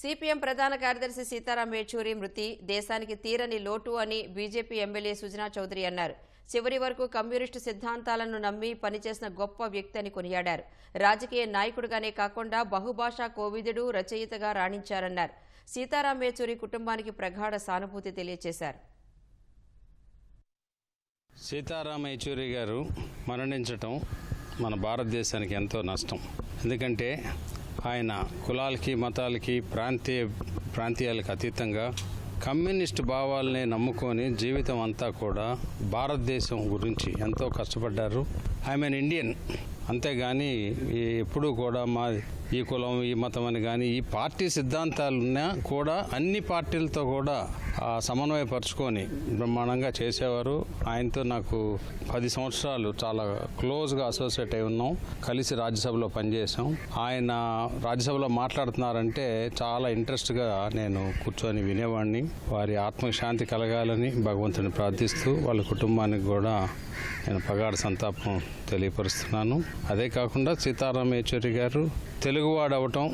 CPM ప్రధాన కార్యదర్శి సీతారాం యేచూరి మృతి దేశానికి తీరని లోటు అని బీజేపీ ఎమ్మెల్యే సుజనా చౌదరి అన్నారు. చివరి వరకు కమ్యూనిస్టు సిద్ధాంతాలను నమ్మి పనిచేసిన గొప్ప వ్యక్తి అని కొనియాడారు. రాజకీయ నాయకుడుగానే కాకుండా బహుభాషా కోవిదుడు రచయితగా రాణించారన్నారు. సీతారాం యేచూరి కుటుంబానికి ప్రగాఢ సానుభూతి తెలియజేశారు సీతారాం యెచూరి గారు మరణించటం మన భారతదేశానికి ఎంతో నష్టం. ఎందుకంటే ఆయన కులాలకి మతాలకి ప్రాంతీయ ప్రాంతీయాలకు అతీతంగా కమ్యూనిస్ట్ భావాలనే నమ్ముకొని జీవితం అంతా కూడా భారతదేశం గురించి ఎంతో కష్టపడ్డారు. I mean Indian. అంతేగాని ఎప్పుడూ కూడా మా ఈ కులం ఈ మతం అని కానీ ఈ పార్టీ సిద్ధాంతాలున్నా కూడా అన్ని పార్టీలతో కూడా ఆ, సమన్వయపరుచుకొని బ్రహ్మాండంగా చేసేవారు. ఆయనతో నాకు పది సంవత్సరాలు చాలా క్లోజ్గా అసోసియేట్ అయి ఉన్నాం. కలిసి రాజ్యసభలో పనిచేసాం ఆయన రాజ్యసభలో మాట్లాడుతున్నారంటే చాలా ఇంట్రెస్ట్గా నేను కూర్చొని వినేవాడిని వారి ఆత్మశాంతి కలగాలని భగవంతుని ప్రార్థిస్తూ వాళ్ళ కుటుంబానికి కూడా నేను పగాఢ సంతాపం తెలియపరుస్తున్నాను. అదే కాకుండా సీతారాం యేచూరి గారు తెలుగువాడు అవటం